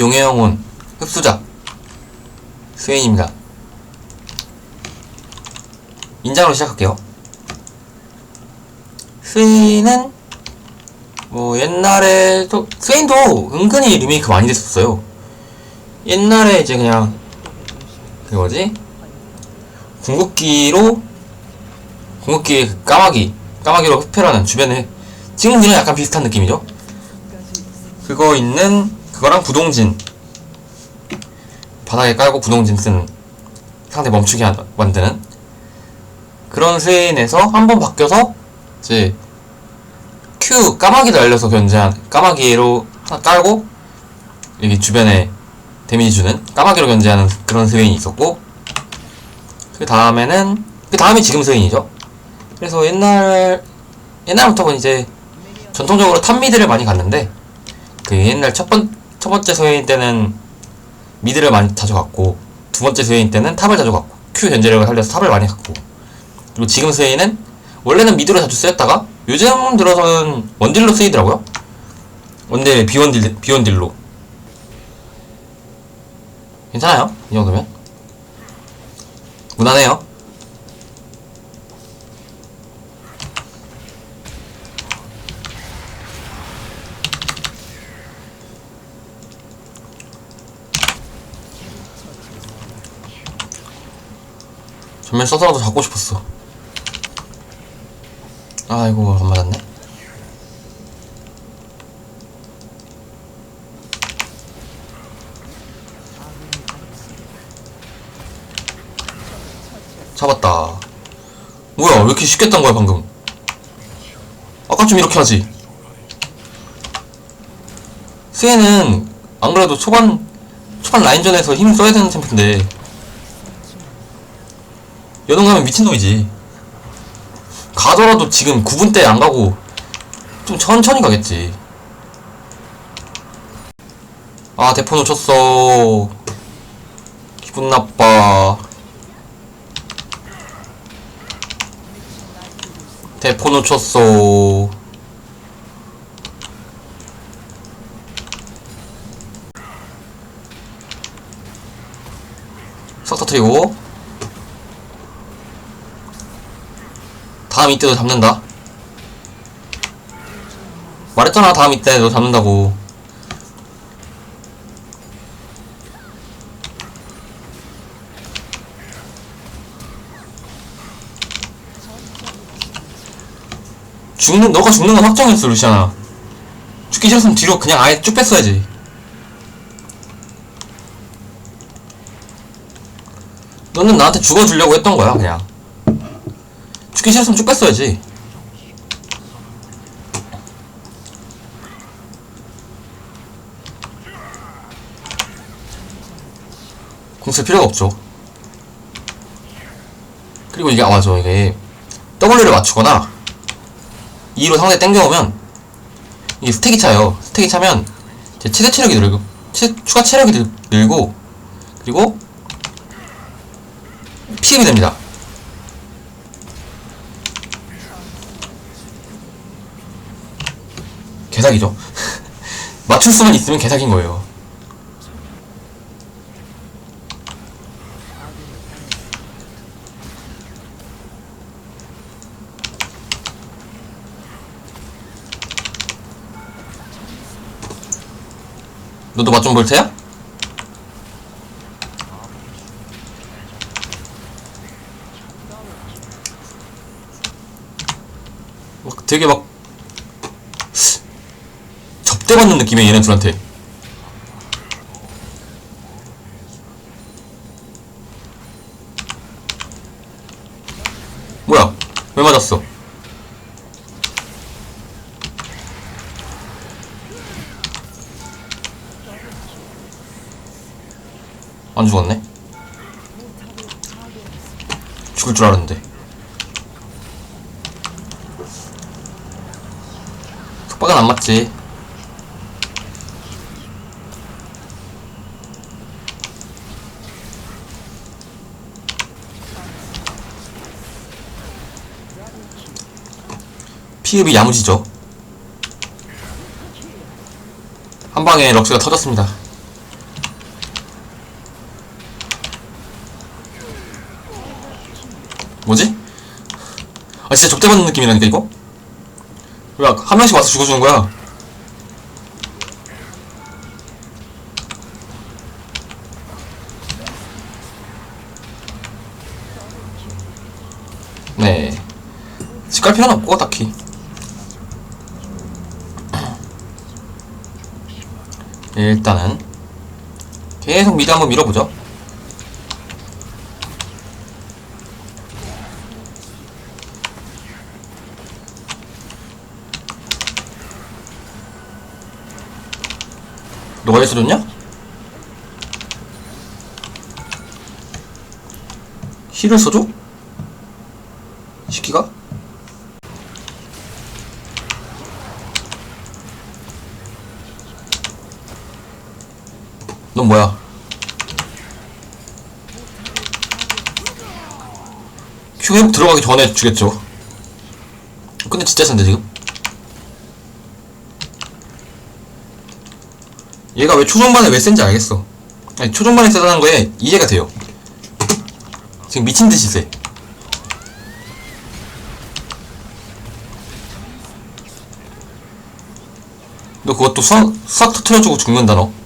용의 영혼 흡수자 스웨인입니다. 인장으로 시작할게요. 스웨인은 뭐 옛날에도 스웨인도 은근히 리메이크 많이 됐었어요. 옛날에 이제 그냥 그 뭐지 궁극기로 궁극기의 그 까마귀 까마귀로 흡혈하는 주변에 지금 그냥 약간 비슷한 느낌이죠. 그거 있는 그거랑 부동진 바닥에 깔고 부동진 쓴 상대 멈추게 하- 만드는 그런 스웨인에서 한 번 바뀌어서 이제 Q 까마귀를 알려서 견제한 까마귀로 하나 깔고 여기 주변에 데미지 주는 까마귀로 견제하는 그런 스웨인이 있었고 그 다음에는 그 다음이 지금 스웨인이죠. 그래서 옛날 옛날부터 이제 전통적으로 탑 미드를 많이 갔는데 그 옛날 첫, 번, 첫 번째 스웨인 때는 미드를 많이 자주 갔고 두 번째 스웨인 때는 탑을 자주 갔고 Q 견제력을 살려서 탑을 많이 갔고. 그리고 지금 스웨인은 원래는 미드로 자주 쓰였다가 요즘 들어서는 원딜로 쓰이더라고요. 원딜 비원딜 비원딜로. 괜찮아요? 이 정도면? 무난해요 전면 써서라도 잡고 싶었어. 아이고, 안 맞았네. 잡았다. 뭐야, 왜 이렇게 쉽게 딴 거야, 방금? 아까 좀 이렇게 하지. 스웨는, 안 그래도 초반, 초반 라인전에서 힘을 써야 되는 챔프인데, 여동 가면 미친놈이지. 가더라도 지금 9분 때 안 가고 좀 천천히 가겠지. 아, 대포 놓쳤어. 기분 나빠. 대포 놓쳤어. 석 터트리고. 다음 이때도 잡는다. 말했잖아, 다음 이때 너 잡는다고. 죽는, 너가 죽는 건 확정이었어, 루시아나. 죽기 싫었으면 뒤로 그냥 아예 쭉 뺐어야지. 너는 나한테 죽어주려고 했던 거야, 그냥. 죽기 싫었으면 쭉 뺐어야지. 공 쓸 필요가 없죠. 그리고 이게, 아, 맞아. 이게, W를 맞추거나, 2로 상대 땡겨오면, 이게 스택이 차요. 스택이 차면, 제 최대 체력이 늘고, 체, 추가 체력이 늘, 늘고, 그리고, 피임이 됩니다. 개사기죠. 맞출 수만 있으면 개사기인 거예요. 너도 맛 좀 볼 테야? 막 되게 막 접대받는 느낌이야 얘네 둘한테. 뭐야? 왜 맞았어? 안 죽었네? 죽을 줄 알았는데. 속박은 안 맞지 피읍이 야무지죠? 한방에 럭스가 터졌습니다. 뭐지? 아 진짜 적대받는 느낌이라니까 이거? 왜한 명씩 와서 죽어주는 거야? 네 집 갈 필요는 없고 딱히. 일단은 계속 미드 한번 밀어보죠. 너가 줬냐? 힐을 써줘? 시키가? 뭐야? 큐 회복 들어가기 전에 주겠죠. 근데 진짜 센데 지금? 얘가 왜 초중반에 왜 센지 알겠어. 아니 초중반에 세다는 거에 이해가 돼요. 지금 미친 듯이 세. 너 그것도 싹, 싹 터트려주고 죽는다 너.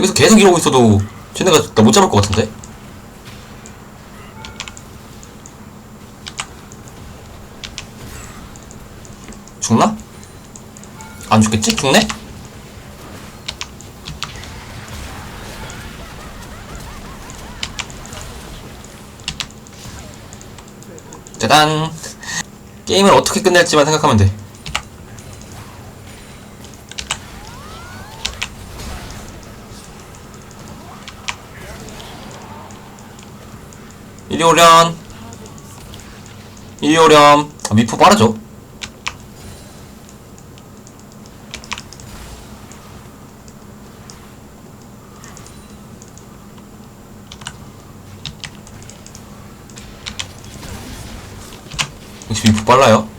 여기서 계속 이러고 있어도 쟤네가 나 못 잡을 것 같은데? 죽나? 안 죽겠지? 죽네? 짜잔 게임을 어떻게 끝낼지만 생각하면 돼 이리 오렴. 이리 아, 미포 빠르죠? 역시 미포 빨라요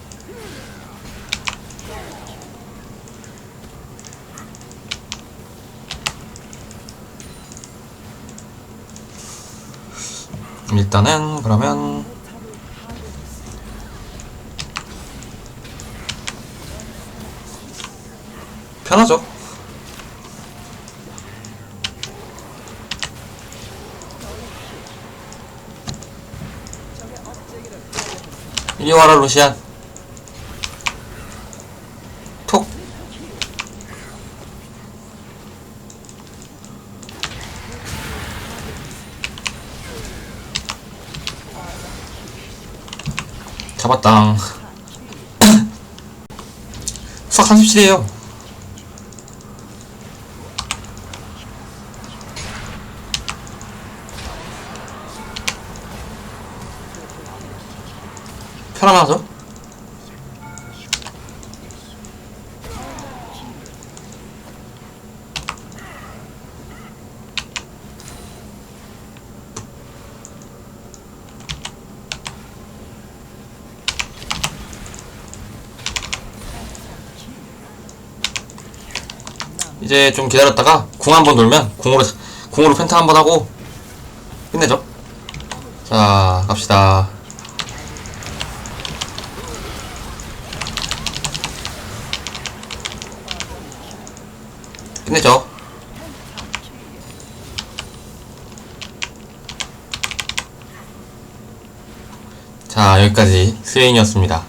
일단은 그러면 편하죠. 이리 와라 루시안. 잡았당. 수학 37이에요. 편안하죠? 이제 좀 기다렸다가 궁 한번 돌면 궁으로 궁으로 펜타 한번 하고 끝내죠. 자 갑시다. 끝내죠. 자 여기까지 스웨인이었습니다.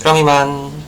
그럼 이만.